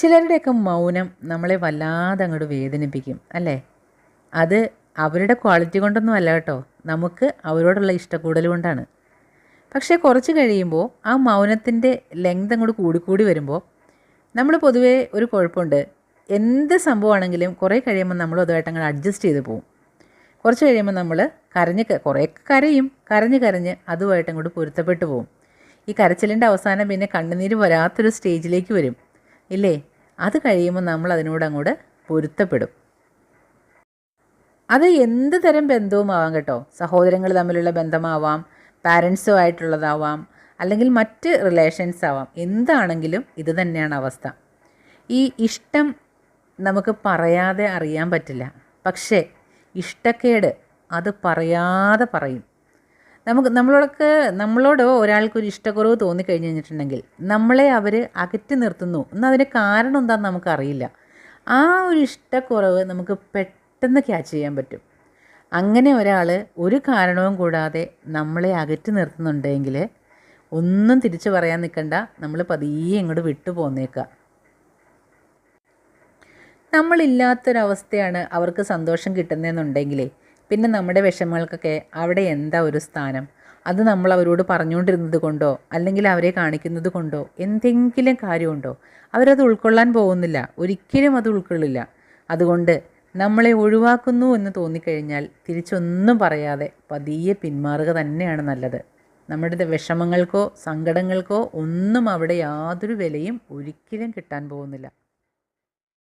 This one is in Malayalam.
ചിലരുടെയൊക്കെ മൗനം നമ്മളെ വല്ലാതെ അങ്ങോട്ട് വേദനിപ്പിക്കും അല്ലേ? അത് അവരുടെ ക്വാളിറ്റി കൊണ്ടൊന്നും അല്ല കേട്ടോ. നമുക്ക് അവരോടുള്ള ഇഷ്ടക്കൂടൽ കൊണ്ടാണ്. പക്ഷേ കുറച്ച് കഴിയുമ്പോൾ ആ മൗനത്തിന്റെ ലെങ്ത് അങ്ങോട്ട് കൂടിക്കൂടി വരുമ്പോൾ നമ്മൾ പൊതുവേ ഒരു കുഴപ്പമുണ്ട്. എന്ത് സംഭവമാണെങ്കിലും കുറേ കഴിയുമ്പോൾ നമ്മൾ അതുമായിട്ട് അങ്ങോട്ട് അഡ്ജസ്റ്റ് ചെയ്ത് പോകും കുറച്ച് കഴിയുമ്പോൾ നമ്മൾ കരഞ്ഞ് കുറേ കരയും. കരഞ്ഞ് കരഞ്ഞ് അതുമായിട്ട് അങ്ങോട്ട് പൊരുത്തപ്പെട്ടു പോകും ഈ കരച്ചിലിന്റെ അവസാനം പിന്നെ കണ്ണുനീര് വരാത്തൊരു സ്റ്റേജിലേക്ക് വരും. ഇല്ലേ? അത് കഴിയുമ്പോൾ നമ്മൾ അതിനോട് അങ്ങോട്ട് പൊരുത്തപ്പെടും. അത് എന്ത് തരം ബന്ധവുമാവാം കേട്ടോ? സഹോദരങ്ങൾ തമ്മിലുള്ള ബന്ധമാവാം പാരൻസുമായിട്ടുള്ളതാവാം അല്ലെങ്കിൽ മറ്റ് റിലേഷൻസ് ആവാം. എന്താണെങ്കിലും ഇത് തന്നെയാണ് അവസ്ഥ. ഈ ഇഷ്ടം നമുക്ക് പറയാതെ അറിയാൻ പറ്റില്ല. പക്ഷേ ഇഷ്ടക്കേട് അത് പറയാതെ പറയും. നമുക്ക് നമ്മളോടൊക്കെ നമ്മളോട് ഒരാൾക്കൊരു ഇഷ്ടക്കുറവ് തോന്നിക്കഴിഞ്ഞ് കഴിഞ്ഞിട്ടുണ്ടെങ്കിൽ നമ്മളെ അവർ അകറ്റി നിർത്തുന്നു. എന്നാൽ അതിന് കാരണം എന്താണെന്ന് നമുക്കറിയില്ല. ആ ഒരു ഇഷ്ടക്കുറവ് നമുക്ക് പെട്ടെന്ന് ക്യാച്ച് ചെയ്യാൻ പറ്റും. അങ്ങനെ ഒരാൾ ഒരു കാരണവും കൂടാതെ നമ്മളെ അകറ്റി നിർത്തുന്നുണ്ടെങ്കിൽ ഒന്നും തിരിച്ചു പറയാൻ നിൽക്കണ്ട. നമ്മൾ പതിയെ ഇങ്ങോട്ട് വിട്ടു പോന്നേക്കുക നമ്മളില്ലാത്തൊരവസ്ഥയാണ് അവർക്ക് സന്തോഷം കിട്ടുന്നതെന്നുണ്ടെങ്കിലേ പിന്നെ നമ്മുടെ വിഷമങ്ങൾക്കൊക്കെ അവിടെ എന്താ ഒരു സ്ഥാനം? അത് നമ്മൾ അവരോട് പറഞ്ഞുകൊണ്ടിരുന്നത് കൊണ്ടോ അല്ലെങ്കിൽ അവരെ കാണിക്കുന്നത് കൊണ്ടോ എന്തെങ്കിലും കാര്യമുണ്ടോ? അവരത് ഉൾക്കൊള്ളാൻ പോകുന്നില്ല. ഒരിക്കലും അത് ഉൾക്കൊള്ളില്ല. അതുകൊണ്ട് നമ്മളെ ഒഴിവാക്കുന്നു എന്ന് തോന്നിക്കഴിഞ്ഞാൽ തിരിച്ചൊന്നും പറയാതെ പതിയെ പിന്മാറുക തന്നെയാണ് നല്ലത്. നമ്മുടെ വിഷമങ്ങൾക്കോ സങ്കടങ്ങൾക്കോ ഒന്നും അവിടെ യാതൊരു വിലയും ഒരിക്കലും കിട്ടാൻ പോകുന്നില്ല.